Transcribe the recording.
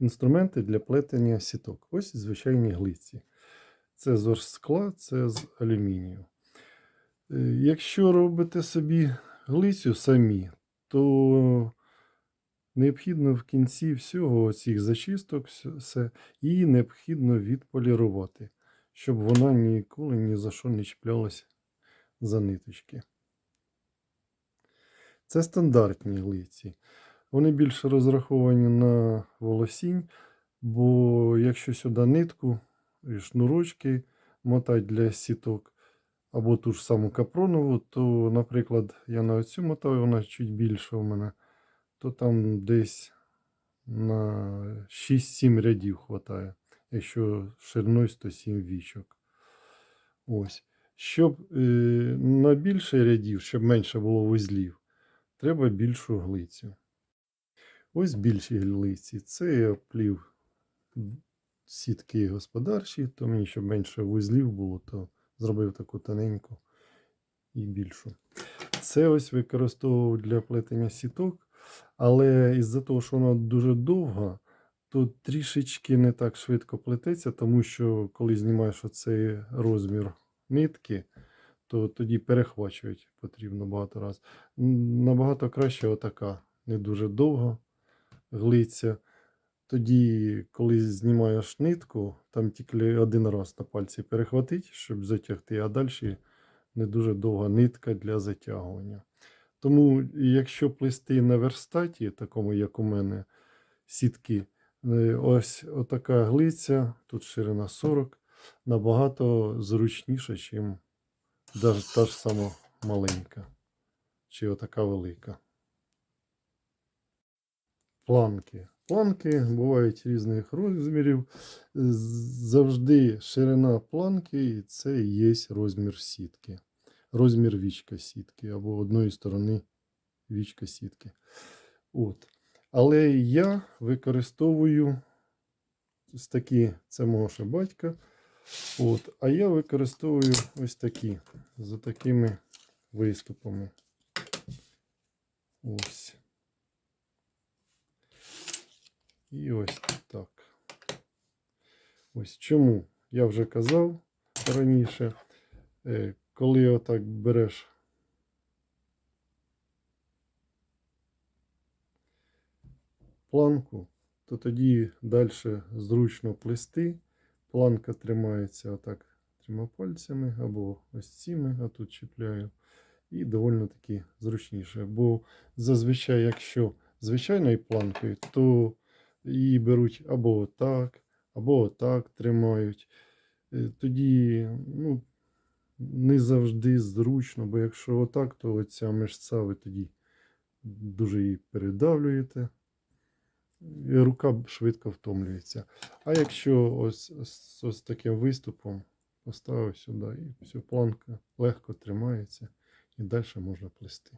інструменти для плетення сіток. Ось звичайні глиці. Це з оргскла, це з алюмінію. Е, Якщо робите собі глицю самі, то необхідно в кінці всього цих зачисток все, її необхідно відполірувати, щоб вона ніколи ні за що не чіплялася за ниточки. Це стандартні глиці. Вони більше розраховані на волосінь, бо якщо сюди нитку і шнурочки мотати для сіток, або ту ж саму капронову, то, наприклад, я на оцю мотаю, вона чуть більше у мене, то там десь на 6-7 рядів хватає, якщо шириною 107 вічок. Ось. Щоб е, на більше рядів, щоб менше було вузлів, треба більшу глицю. Ось більші глиці. Це я плів сітки господарчі, то мені щоб менше вузлів було, то зробив таку тоненьку і більшу. Це ось використовував для плетення сіток, але із-за того, що вона дуже довга, то трішечки не так швидко плететься, тому що коли знімаєш оцей розмір нитки, то тоді перехвачувати потрібно багато разів. Набагато краще отака, не дуже довга глиця. Тоді, коли знімаєш нитку, там тільки один раз на пальці перехватить, щоб затягти, а далі не дуже довга нитка для затягування. Тому, якщо плести на верстаті, такому як у мене, сітки, е, ось отака глиця, тут ширина 40, набагато зручніша, ніж та ж сама маленька, чи отака велика. Планки. Планки бувають різних розмірів. Завжди ширина планки і це є розмір сітки. Розмір вічка сітки або одної сторони вічка сітки. От. Але я використовую ось такі, це мого ще батька. От. А я використовую ось такі з такими виступами. Ось. І ось так. Ось чому я вже казав раніше, е, коли отак береш планку, то тоді далі зручно плести. Планка тримається отак трьома пальцями або ось цими, а тут чіпляю. І доволі таки зручніше. Бо зазвичай, якщо звичайною планкою, то її беруть або отак, або отак тримають. Е, Тоді ну, не завжди зручно, бо якщо отак, то оця мишця ви тоді дуже її передавлюєте. І рука швидко втомлюється. А якщо ось, ось, ось таким виступом поставив сюди, і все, планка легко тримається і далі можна плести.